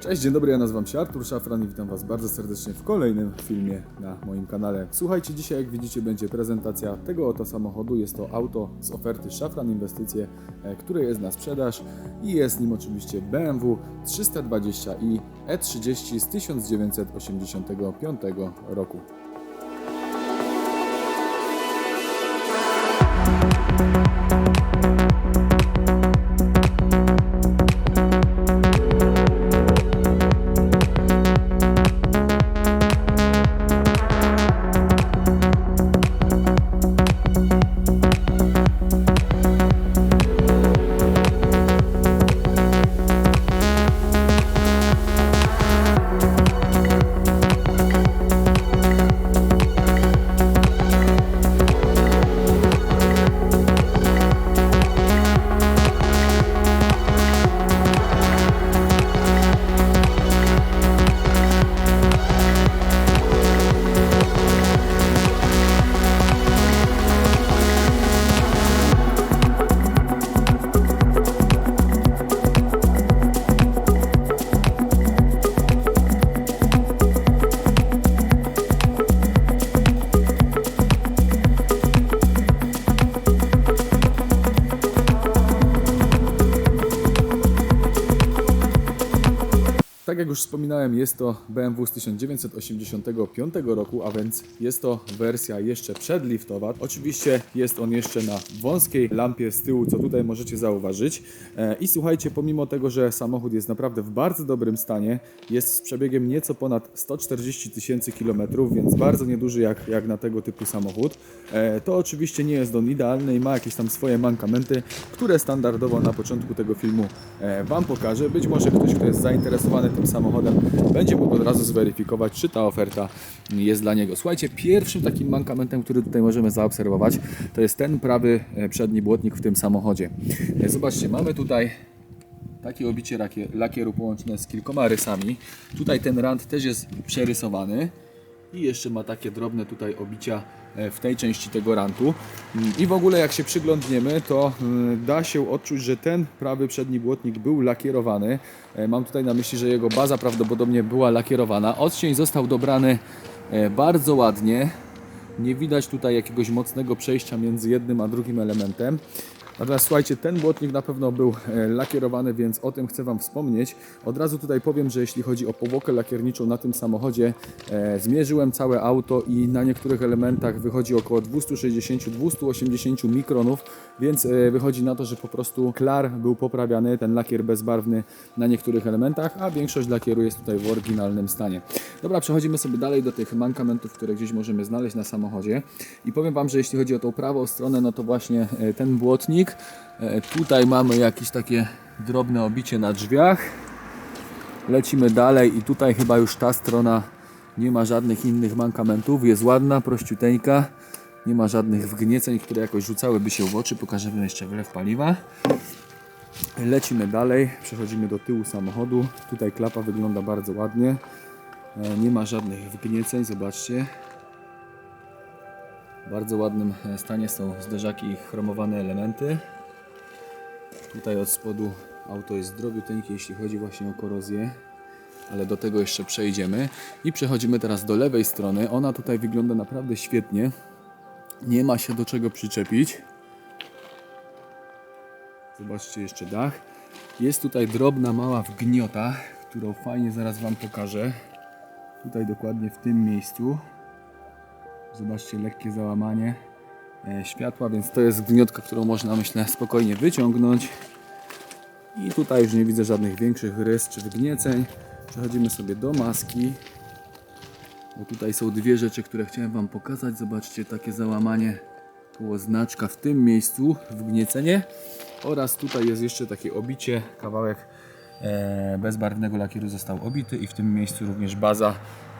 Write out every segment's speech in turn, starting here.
Cześć, dzień dobry, ja nazywam się Artur Szafran i witam Was bardzo serdecznie w kolejnym filmie na moim kanale. Słuchajcie, dzisiaj jak widzicie będzie prezentacja tego oto samochodu. Jest to auto z oferty Szafran Inwestycje, e, które jest na sprzedaż i jest nim oczywiście BMW 320i E30 z 1985 roku. Tak jak już wspominałem, jest to BMW z 1985 roku, a więc jest to wersja jeszcze przedliftowa. Oczywiście jest on jeszcze na wąskiej lampie z tyłu, co tutaj możecie zauważyć. E, I słuchajcie, pomimo tego, że samochód jest naprawdę w bardzo dobrym stanie, jest z przebiegiem nieco ponad 140 tysięcy kilometrów, więc bardzo nieduży jak, jak na tego typu samochód. E, To oczywiście nie jest on idealny i ma jakieś tam swoje mankamenty, które standardowo na początku tego filmu e, Wam pokażę. Być może ktoś, kto jest zainteresowany tym samochodem, będzie mógł od razu zweryfikować, czy ta oferta jest dla niego. Słuchajcie, pierwszym takim mankamentem, który tutaj możemy zaobserwować, to jest ten prawy e, przedni błotnik w tym samochodzie. E, Zobaczcie, mamy tutaj takie obicie lakier- lakieru połączone z kilkoma rysami. Tutaj ten rand też jest przerysowany i jeszcze ma takie drobne tutaj obicia e, w tej części tego rantu. I w ogóle jak się przyglądniemy, to mm, da się odczuć, że ten prawy przedni błotnik był lakierowany. E, Mam tutaj na myśli, że jego baza prawdopodobnie była lakierowana. Odcień został dobrany e, bardzo ładnie. Nie widać tutaj jakiegoś mocnego przejścia między jednym a drugim elementem. Natomiast słuchajcie, ten błotnik na pewno był e, lakierowany, więc o tym chcę Wam wspomnieć. Od razu tutaj powiem, że jeśli chodzi o powłokę lakierniczą na tym samochodzie, e, zmierzyłem całe auto i na niektórych elementach wychodzi około 260-280 mikronów, więc e, wychodzi na to, że po prostu klar był poprawiany, ten lakier bezbarwny na niektórych elementach, a większość lakieru jest tutaj w oryginalnym stanie. Dobra, przechodzimy sobie dalej do tych mankamentów, które gdzieś możemy znaleźć na samochodzie i powiem Wam, że jeśli chodzi o tą prawą stronę, no to właśnie e, ten błotnik, E, Tutaj mamy jakieś takie drobne obicie na drzwiach. Lecimy dalej i tutaj chyba już ta strona nie ma żadnych innych mankamentów. Jest ładna, prościuteńka. Nie ma żadnych wgnieceń, które jakoś rzucałyby się w oczy. Pokażemy jeszcze wlew paliwa. Lecimy dalej, przechodzimy do tyłu samochodu. Tutaj klapa wygląda bardzo ładnie. E, Nie ma żadnych wgnieceń, zobaczcie. Bardzo ładnym e, stanie są zderzaki i chromowane elementy. Tutaj od spodu auto jest zdrowiuteńkie, jeśli chodzi właśnie o korozję, ale do tego jeszcze przejdziemy. I przechodzimy teraz do lewej strony. Ona tutaj wygląda naprawdę świetnie. Nie ma się do czego przyczepić. Zobaczcie jeszcze dach. Jest tutaj drobna, mała wgniota, którą fajnie zaraz Wam pokażę. Tutaj dokładnie w tym miejscu. Zobaczcie, lekkie załamanie e, światła, więc to jest gniotka, którą można myślę spokojnie wyciągnąć. I tutaj już nie widzę żadnych większych rys czy wgnieceń. Przechodzimy sobie do maski. Bo tutaj są dwie rzeczy, które chciałem Wam pokazać. Zobaczcie, takie załamanie koło znaczka w tym miejscu, wgniecenie. Oraz tutaj jest jeszcze takie obicie, kawałek bezbarwnego lakieru został obity i w tym miejscu również baza.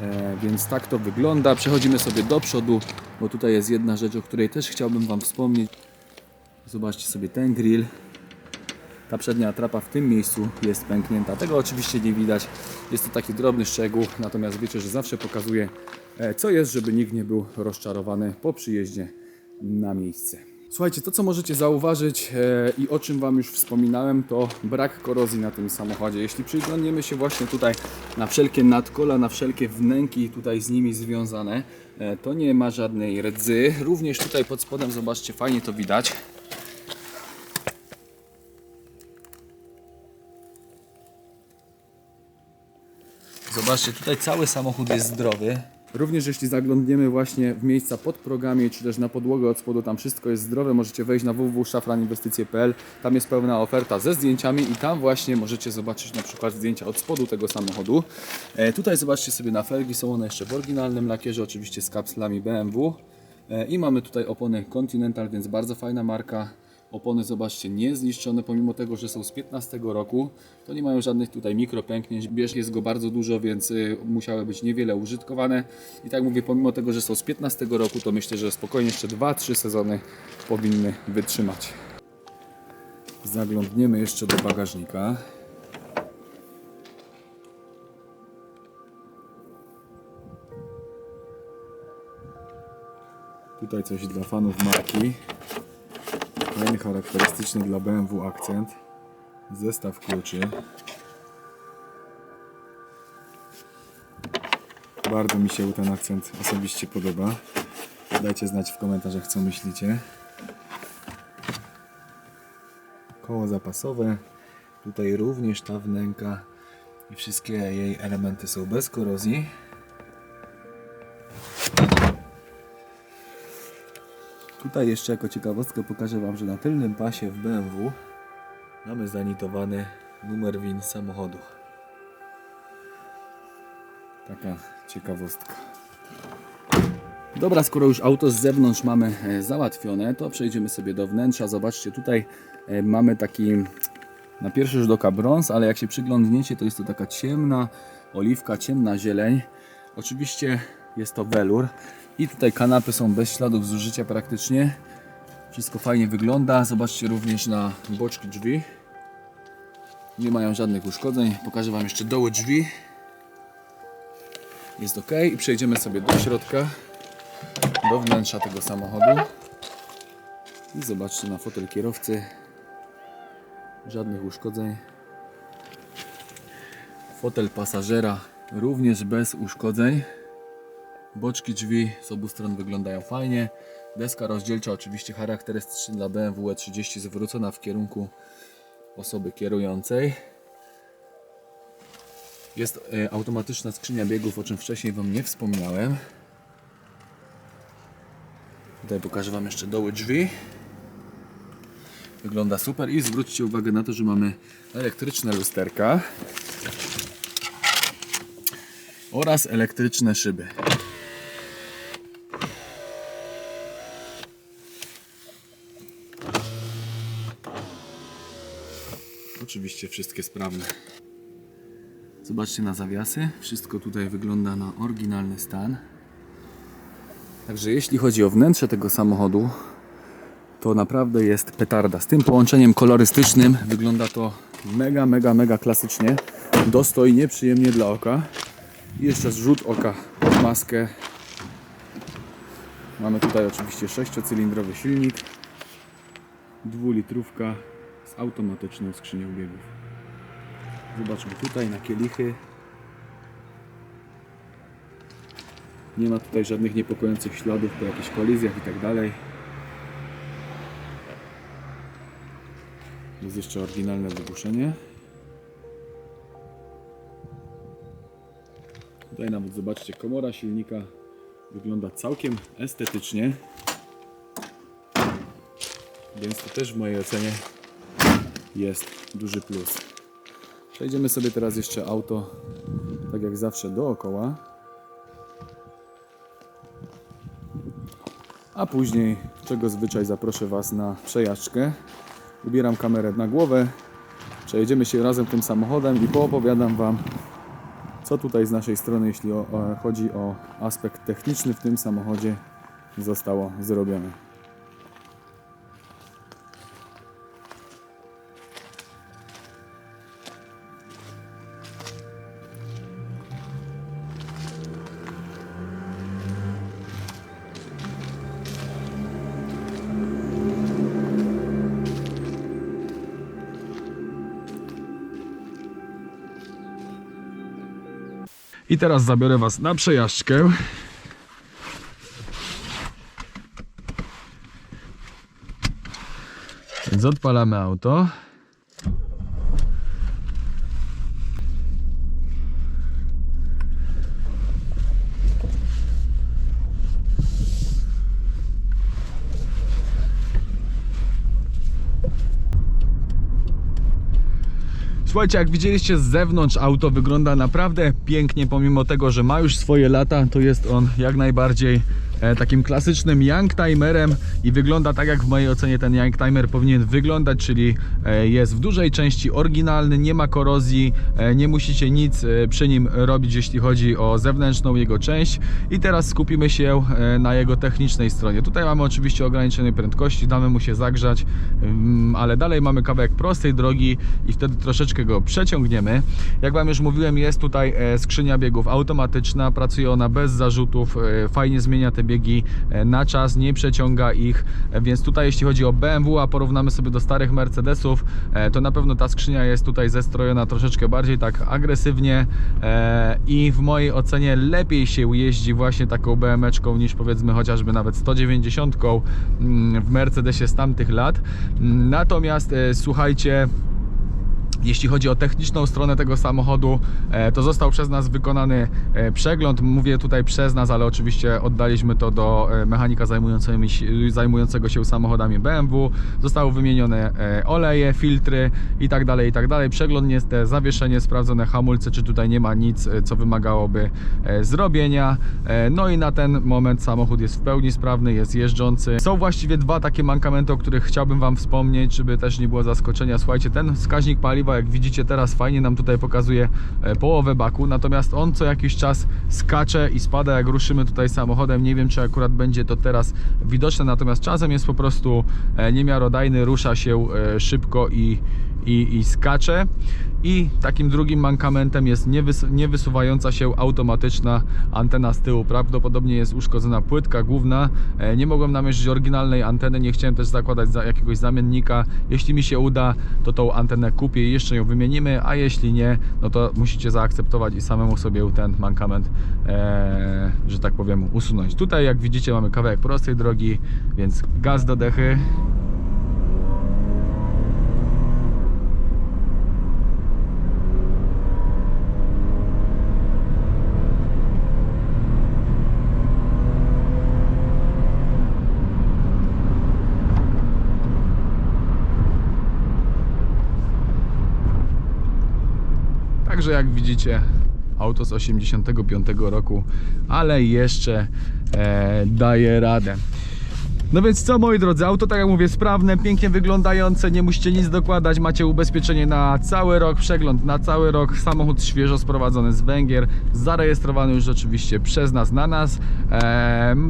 E, więc tak to wygląda. Przechodzimy sobie do przodu, bo tutaj jest jedna rzecz, o której też chciałbym Wam wspomnieć. Zobaczcie sobie ten grill. Ta przednia atrapa w tym miejscu jest pęknięta. Tego oczywiście nie widać. Jest to taki drobny szczegół, natomiast wiecie, że zawsze pokazuję, e, co jest, żeby nikt nie był rozczarowany po przyjeździe na miejsce. Słuchajcie, to co możecie zauważyć e, i o czym Wam już wspominałem, to brak korozji na tym samochodzie. Jeśli przyglądniemy się właśnie tutaj na wszelkie nadkola, na wszelkie wnęki tutaj z nimi związane, e, to nie ma żadnej rdzy. Również tutaj pod spodem, zobaczcie, fajnie to widać. Zobaczcie, tutaj cały samochód jest zdrowy. Również jeśli zaglądniemy właśnie w miejsca pod progami, czy też na podłogę od spodu, tam wszystko jest zdrowe, możecie wejść na www.szafraninwestycje.pl, tam jest pełna oferta ze zdjęciami i tam właśnie możecie zobaczyć na przykład zdjęcia od spodu tego samochodu. E, tutaj zobaczcie sobie na felgi, są one jeszcze w oryginalnym lakierze, oczywiście z kapslami BMW. E, I mamy tutaj opony Continental, więc bardzo fajna marka. Opony, zobaczcie, nie zniszczone, pomimo tego, że są z 15 roku, to nie mają żadnych tutaj mikropęknięć. Bierz jest go bardzo dużo, więc y, musiały być niewiele użytkowane. I tak mówię, pomimo tego, że są z 15 roku, to myślę, że spokojnie jeszcze 2-3 sezony powinny wytrzymać. Zaglądniemy jeszcze do bagażnika. Tutaj coś dla fanów marki. Fajny, charakterystyczny dla BMW akcent. Zestaw kluczy. Bardzo mi się ten akcent osobiście podoba. Dajcie znać w komentarzach, co myślicie. Koło zapasowe. Tutaj również ta wnęka i wszystkie jej elementy są bez korozji. Tutaj jeszcze jako ciekawostkę pokażę Wam, że na tylnym pasie w BMW mamy zanitowany numer WIN samochodu. Taka ciekawostka. Dobra, skoro już auto z zewnątrz mamy e, załatwione, to przejdziemy sobie do wnętrza. Zobaczcie, tutaj e, mamy taki na pierwszy rzut oka brąz, ale jak się przyglądniecie, to jest to taka ciemna oliwka, ciemna zieleń. Oczywiście jest to welur i tutaj kanapy są bez śladów zużycia praktycznie. Wszystko fajnie wygląda. Zobaczcie również na boczki drzwi. Nie mają żadnych uszkodzeń. Pokażę Wam jeszcze doły drzwi. Jest ok i przejdziemy sobie do środka, do wnętrza tego samochodu. I zobaczcie na fotel kierowcy. Żadnych uszkodzeń. Fotel pasażera również bez uszkodzeń. Boczki drzwi z obu stron wyglądają fajnie. Deska rozdzielcza oczywiście charakterystyczna dla BMW E30 zwrócona w kierunku osoby kierującej. Jest e, automatyczna skrzynia biegów, o czym wcześniej Wam nie wspominałem. Tutaj pokażę Wam jeszcze doły drzwi. Wygląda super i zwróćcie uwagę na to, że mamy elektryczne lusterka oraz elektryczne szyby. Oczywiście wszystkie sprawne. Zobaczcie na zawiasy. Wszystko tutaj wygląda na oryginalny stan. Także jeśli chodzi o wnętrze tego samochodu, to naprawdę jest petarda. Z tym połączeniem kolorystycznym wygląda to mega, mega, mega klasycznie. Dostojnie, przyjemnie dla oka. I jeszcze zrzut oka pod maskę. Mamy tutaj oczywiście sześciocylindrowy silnik. Dwulitrówka z automatyczną skrzynią biegów. Zobaczmy tutaj na kielichy. Nie ma tutaj żadnych niepokojących śladów po jakichś kolizjach i tak dalej. Jest jeszcze oryginalne wygłuszenie. Tutaj nawet zobaczcie, komora silnika wygląda całkiem estetycznie. Więc to też w mojej ocenie jest duży plus. Przejdziemy sobie teraz jeszcze auto, tak jak zawsze, dookoła. A później, czego zwyczaj, zaproszę Was na przejażdżkę. Ubieram kamerę na głowę, przejedziemy się razem tym samochodem i poopowiadam Wam, co tutaj z naszej strony, jeśli chodzi o aspekt techniczny w tym samochodzie, zostało zrobione. I teraz zabiorę Was na przejażdżkę. Więc odpalamy auto. Słuchajcie, jak widzieliście z zewnątrz, auto wygląda naprawdę pięknie, pomimo tego, że ma już swoje lata, to jest on jak najbardziej takim klasycznym youngtimerem i wygląda tak, jak w mojej ocenie ten youngtimer powinien wyglądać, czyli e, jest w dużej części oryginalny, nie ma korozji, e, nie musicie nic e, przy nim robić, jeśli chodzi o zewnętrzną jego część. I teraz skupimy się e, na jego technicznej stronie. Tutaj mamy oczywiście ograniczenie prędkości, damy mu się zagrzać, ym, ale dalej mamy kawałek prostej drogi i wtedy troszeczkę go przeciągniemy. Jak Wam już mówiłem, jest tutaj e, skrzynia biegów automatyczna, pracuje ona bez zarzutów, e, fajnie zmienia te biegi e, na czas, nie przeciąga ich, e, więc tutaj jeśli chodzi o BMW, a porównamy sobie do starych Mercedesów, e, to na pewno ta skrzynia jest tutaj zestrojona troszeczkę bardziej tak agresywnie i w mojej ocenie lepiej się jeździ właśnie taką BM-eczką niż powiedzmy chociażby nawet 190 mm, w Mercedesie z tamtych lat. Natomiast słuchajcie, jeśli chodzi o techniczną stronę tego samochodu, e, to został przez nas wykonany e, przegląd. Mówię tutaj przez nas, ale oczywiście oddaliśmy to do e, mechanika zajmującego się, samochodami BMW. Zostały wymienione oleje, filtry i tak dalej, i tak dalej. Przeglądnięte zawieszenie, sprawdzone hamulce, czy tutaj nie ma nic, co wymagałoby zrobienia. No i na ten moment samochód jest w pełni sprawny, jest jeżdżący. Są właściwie dwa takie mankamenty, o których chciałbym Wam wspomnieć, żeby też nie było zaskoczenia. Słuchajcie, ten wskaźnik paliwa, jak widzicie teraz fajnie nam tutaj pokazuje e, połowę baku, natomiast on co jakiś czas skacze i spada, jak ruszymy tutaj samochodem. Nie wiem, czy akurat będzie to teraz widoczne, natomiast czasem jest po prostu e, niemiarodajny, rusza się e, szybko i, i, i skacze. I takim drugim mankamentem jest niewys niewysuwająca się automatyczna antena z tyłu. Prawdopodobnie jest uszkodzona płytka główna. E, Nie mogłem namierzyć oryginalnej anteny, nie chciałem też zakładać za jakiegoś zamiennika. Jeśli mi się uda, to tą antenę kupię i jeszcze ją wymienimy, a jeśli nie, no to musicie zaakceptować i samemu sobie ten mankament, e, że tak powiem, usunąć. Tutaj jak widzicie mamy kawałek prostej drogi, więc gaz do dechy. Także jak widzicie, auto z 85 roku, ale jeszcze e, daje radę. No więc co moi drodzy, auto tak jak mówię sprawne, pięknie wyglądające, nie musicie nic dokładać, macie ubezpieczenie na cały rok, przegląd na cały rok, samochód świeżo sprowadzony z Węgier, zarejestrowany już oczywiście przez nas na nas.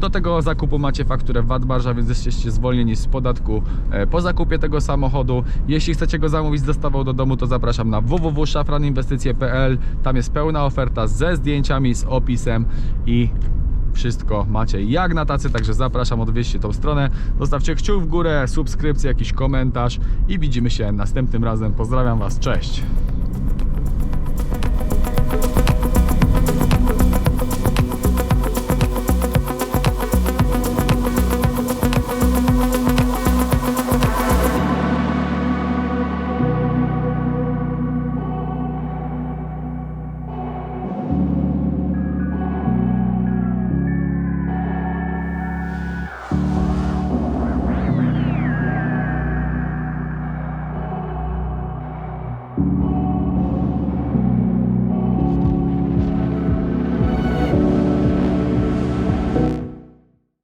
Do tego zakupu macie fakturę VAT Barża, więc jesteście zwolnieni z podatku e, po zakupie tego samochodu. Jeśli chcecie go zamówić z dostawą do domu, to zapraszam na www.szafraninwestycje.pl, tam jest pełna oferta ze zdjęciami, z opisem i wszystko macie jak na tacy, także zapraszam, odwieźcie tą stronę. Zostawcie kciuk w górę, subskrypcję, jakiś komentarz i widzimy się następnym razem. Pozdrawiam Was, cześć!